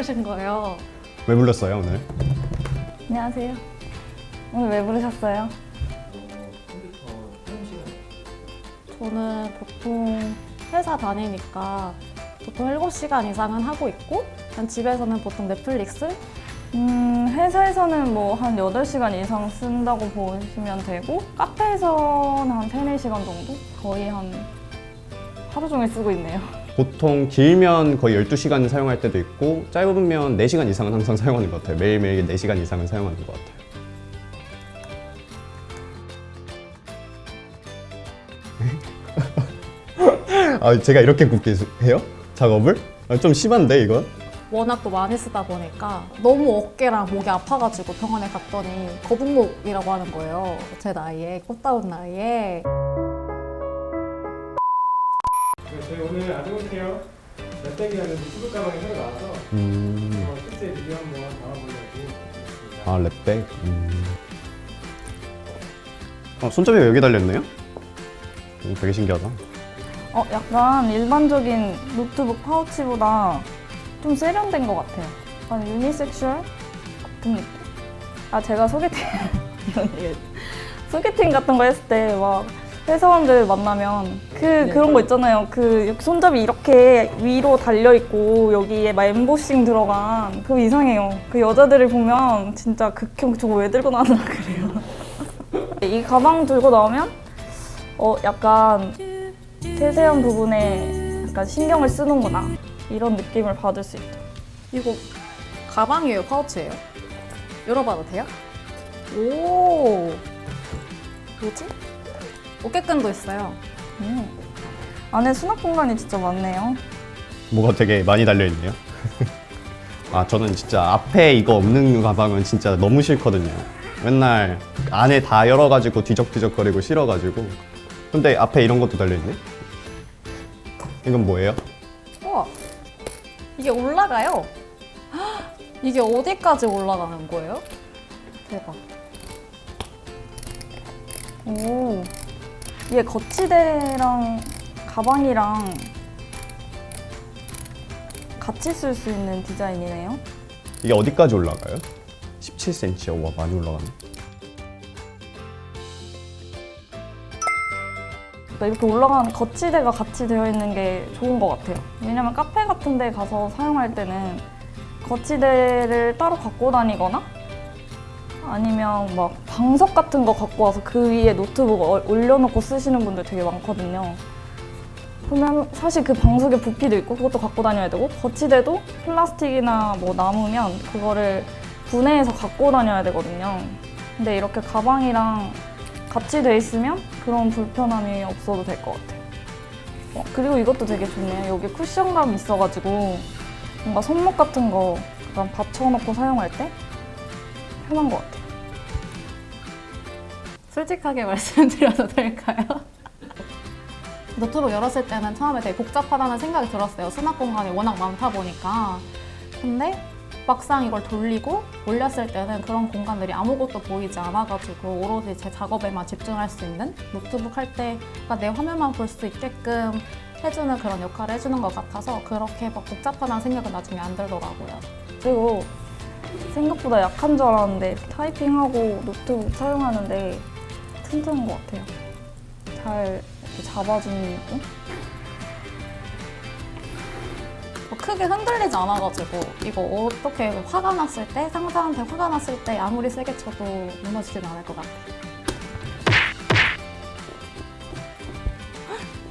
오신 거예요. 왜 불렀어요 오늘? 안녕하세요. 오늘 왜 부르셨어요? 저는 보통 회사 다니니까 보통 7시간 이상은 하고 있고 집에서는 보통 넷플릭스 음, 회사에서는 뭐 한 8시간 이상 쓴다고 보시면 되고 카페에서는 한 3, 4시간 정도? 거의 한 하루 종일 쓰고 있네요. 보통 길면 거의 12시간 사용할 때도 있고 짧으면 4시간 이상은 항상 사용하는 것 같아요. 매일매일 4시간 이상은 사용하는 것 같아요. 아, 제가 이렇게 굽게 해요? 작업을? 아, 좀 심한데 이거? 워낙 또 많이 쓰다 보니까 너무 어깨랑 목이 아파가지고 병원에 갔더니 거북목이라고 하는 거예요. 제 나이에 꽃다운 나이에 네, 저희 오늘 아드몬케어 랩백이라는 유튜브 가방이 새로 나와서 음, 어, 실제 리뷰 한번 나와보려고 있습니다. 아 랩백. 음. 어, 손잡이가 여기 달렸네요? 음, 되게 신기하다. 어, 약간 일반적인 노트북 파우치보다 좀 세련된 것 같아요. 약간 유니섹슈얼 같은 느낌? 아, 제가 소개팅, 이런 얘기 소개팅 같은 거 했을 때 막 회사원들 만나면 그, 그런 거 있잖아요. 그 손잡이 이렇게 위로 달려 있고 여기에 막 엠보싱 들어간 그거 이상해요. 그 여자들을 보면 진짜 극혐 저거 왜 들고 나왔나 그래요. 이 가방 들고 나오면 어, 약간 세세한 부분에 약간 신경을 쓰는구나 이런 느낌을 받을 수 있죠. 이거 가방이에요, 파우치예요? 열어봐도 돼요? 오, 뭐지? 어깨끈도 있어요. 음. 안에 수납 공간이 진짜 많네요. 뭐가 되게 많이 달려있네요. 아, 저는 진짜 앞에 이거 없는 가방은 진짜 너무 싫거든요. 맨날 안에 다 열어가지고 뒤적뒤적거리고 싫어가지고. 근데 앞에 이런 것도 달려있네? 이건 뭐예요? 우와, 이게 올라가요. 헉, 이게 어디까지 올라가는 거예요? 대박. 오, 이게 거치대랑 가방이랑 같이 쓸 수 있는 디자인이네요. 이게 어디까지 올라가요? 17cm요? 와, 많이 올라가네. 그러니까 이렇게 올라가는 거치대가 같이 되어 있는 게 좋은 것 같아요. 왜냐면 카페 같은 데 가서 사용할 때는 거치대를 따로 갖고 다니거나 아니면 막 방석 같은 거 갖고 와서 그 위에 노트북 을 올려놓고 쓰시는 분들 되게 많거든요. 그러면 사실 그 방석에 부피도 있고 그것도 갖고 다녀야 되고 거치대도 플라스틱이나 뭐 남으면 그거를 분해해서 갖고 다녀야 되거든요. 근데 이렇게 가방이랑 같이 돼 있으면 그런 불편함이 없어도 될 것 같아요. 어, 그리고 이것도 되게 좋네요. 여기 쿠션감이 있어가지고 뭔가 손목 같은 거 약간 받쳐놓고 사용할 때 편한 것 같아요. 솔직하게 말씀드려도 될까요? 노트북 열었을 때는 처음에 되게 복잡하다는 생각이 들었어요. 수납 공간이 워낙 많다 보니까. 근데 막상 이걸 돌리고 올렸을 때는 그런 공간들이 아무것도 보이지 않아가지고 오로지 제 작업에만 집중할 수 있는 노트북 할때내 화면만 볼 수 있게끔 해주는 그런 역할을 해주는 것 같아서 그렇게 막 복잡하다는 생각은 나중에 안 들더라고요. 그리고 생각보다 약한 줄 알았는데 타이핑하고 노트북 사용하는데 튼튼한 것 같아요. 잘 이렇게 잡아주는 느낌? 뭐 크게 흔들리지 않아가지고 이거 어떻게 화가 났을 때 상사한테 화가 났을 때 아무리 세게 쳐도 무너지진 않을 것 같아.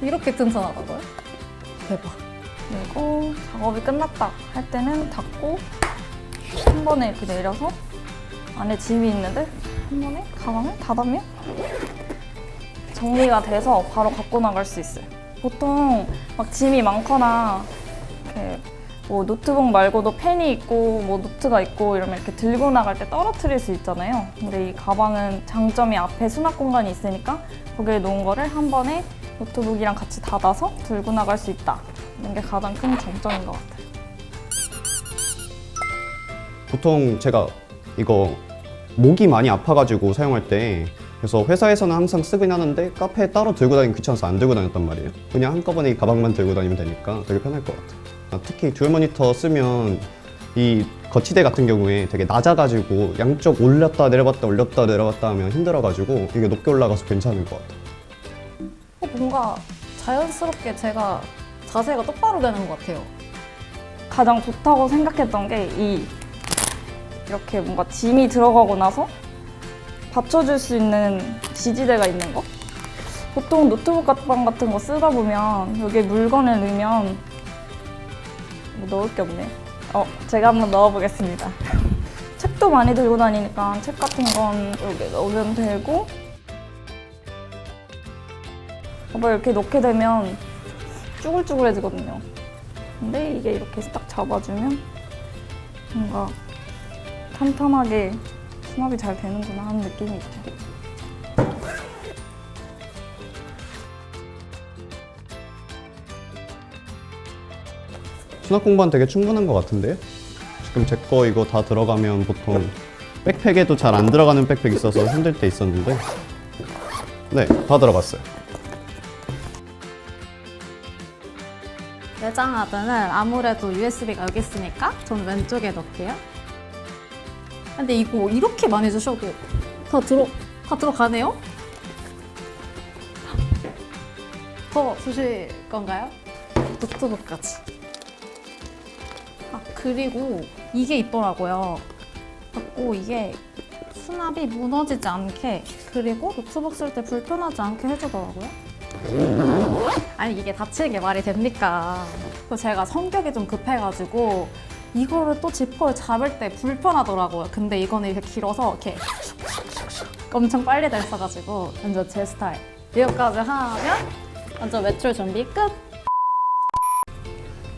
이렇게 튼튼하다고요? 대박. 그리고 작업이 끝났다 할 때는 닫고 한 번에 이렇게 내려서 안에 짐이 있는데 한 번에 가방을 닫으면 정리가 돼서 바로 갖고 나갈 수 있어요. 보통 막 짐이 많거나 이렇게 뭐 노트북 말고도 펜이 있고 뭐 노트가 있고 이러면 이렇게 들고 나갈 때 떨어뜨릴 수 있잖아요. 근데 이 가방은 장점이 앞에 수납 공간이 있으니까 거기에 놓은 거를 한 번에 노트북이랑 같이 닫아서 들고 나갈 수 있다. 이런 게 가장 큰 장점인 것 같아요. 보통 제가 이거 목이 많이 아파가지고 사용할 때 그래서 회사에서는 항상 쓰긴 하는데 카페에 따로 들고 다니기 귀찮아서 안 들고 다녔단 말이에요. 그냥 한꺼번에 이 가방만 들고 다니면 되니까 되게 편할 것 같아요. 아, 특히 듀얼 모니터 쓰면 이 거치대 같은 경우에 되게 낮아가지고 양쪽 올렸다 내려봤다 올렸다 내려봤다 하면 힘들어가지고 이게 높게 올라가서 괜찮은 것 같아요. 어, 뭔가 자연스럽게 제가 자세가 똑바로 되는 것 같아요. 가장 좋다고 생각했던 게 이 이렇게 뭔가 짐이 들어가고 나서 받쳐줄 수 있는 지지대가 있는 거. 보통 노트북 가방 같은 거 쓰다 보면 여기에 물건을 넣으면 뭐 넣을 게 없네. 어, 제가 한번 넣어보겠습니다. 책도 많이 들고 다니니까 책 같은 건 여기 넣으면 되고 봐봐 이렇게 넣게 되면 쭈글쭈글해지거든요. 근데 이게 이렇게 딱 잡아주면 뭔가 탄탄하게 수납이 잘 되는구나 하는 느낌이 있죠. 수납 공간 되게 충분한 것 같은데요? 지금 제 거 이거 다 들어가면 보통 백팩에도 잘 안 들어가는 백팩 있어서 힘들 때 있었는데 네, 다 들어갔어요. 내장 하드는 아무래도 USB가 여기 있으니까 전 왼쪽에 넣을게요. 근데 이거 이렇게 많이 주셔도 다 들어 다 들어가네요? 더 주실 건가요? 노트북까지. 아 그리고 이게 있더라고요. 갖고 이게 수납이 무너지지 않게 그리고 노트북 쓸 때 불편하지 않게 해주더라고요. 아니 이게 다치는 게 말이 됩니까? 그 제가 성격이 좀 급해가지고 이거를 또 지퍼를 잡을 때 불편하더라고요. 근데 이거는 이렇게 길어서 이렇게 엄청 빨리 될 써가지고 완전 제 스타일. 이거까지 하면 완전 외출 준비 끝.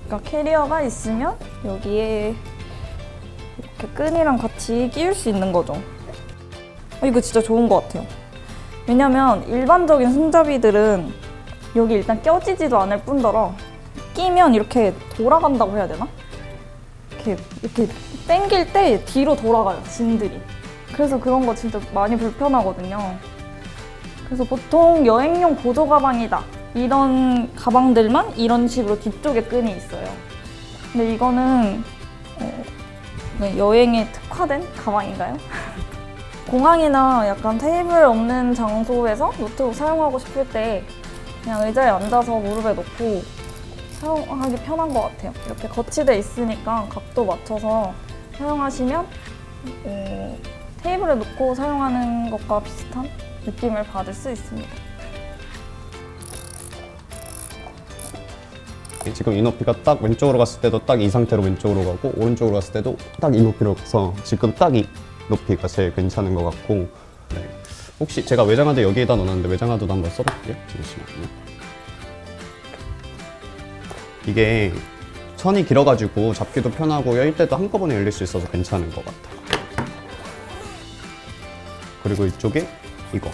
그러니까 캐리어가 있으면 여기에 이렇게 끈이랑 같이 끼울 수 있는 거죠. 어, 이거 진짜 좋은 것 같아요. 왜냐면 일반적인 손잡이들은 여기 일단 껴지지도 않을 뿐더러 끼면 이렇게 돌아간다고 해야 되나? 이렇게 이렇게 당길 때 뒤로 돌아가요 진들이. 그래서 그런 거 진짜 많이 불편하거든요. 그래서 보통 여행용 보조 가방이다 이런 가방들만 이런 식으로 뒤쪽에 끈이 있어요. 근데 이거는 어, 네, 여행에 특화된 가방인가요? 공항이나 약간 테이블 없는 장소에서 노트북 사용하고 싶을 때 그냥 의자에 앉아서 무릎에 놓고 사용하기 편한 것 같아요. 이렇게 거치대 있으니까 각도 맞춰서 사용하시면 어, 테이블에 놓고 사용하는 것과 비슷한 느낌을 받을 수 있습니다. 지금 이 높이가 딱 왼쪽으로 갔을 때도 딱 이 상태로 왼쪽으로 가고 오른쪽으로 갔을 때도 딱 이 높이로 가서 지금 딱 이 높이가 제일 괜찮은 것 같고 네. 혹시 제가 외장하드 여기에다 넣어놨는데 외장하드도 한번 써볼게요 잠시만요 이게 선이 길어가지고 잡기도 편하고 열 때도 한꺼번에 열릴 수 있어서 괜찮은 것 같아요 그리고 이쪽에 이거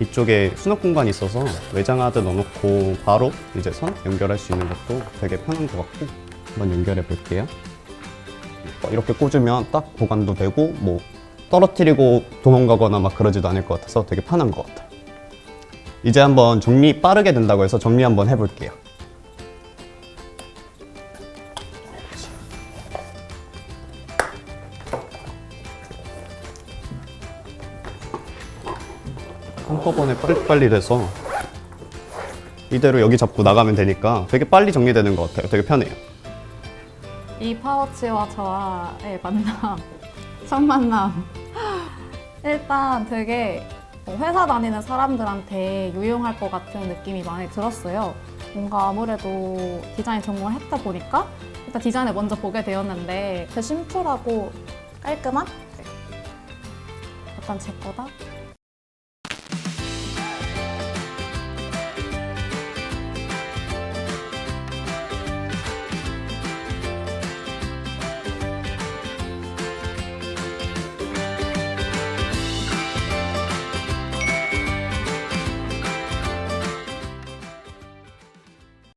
이쪽에 수납 공간이 있어서 외장하드 넣어놓고 바로 이제 선 연결할 수 있는 것도 되게 편한 것 같고 한번 연결해 볼게요. 어, 이렇게 꽂으면 딱 보관도 되고 뭐 떨어뜨리고 도망가거나 막 그러지도 않을 것 같아서 되게 편한 것 같아요. 이제 한번 정리 빠르게 된다고 해서 정리 한번 해볼게요. 한꺼번에 빨리빨리 돼서 이대로 여기 잡고 나가면 되니까 되게 빨리 정리되는 것 같아요. 되게 편해요. 이 파우치와 저와의 만남, 첫 만남. 일단 되게 뭐 회사 다니는 사람들한테 유용할 것 같은 느낌이 많이 들었어요. 뭔가 아무래도 디자인 전공을 했다 보니까 일단 디자인을 먼저 보게 되었는데 그 심플하고 깔끔한 약간 제 거다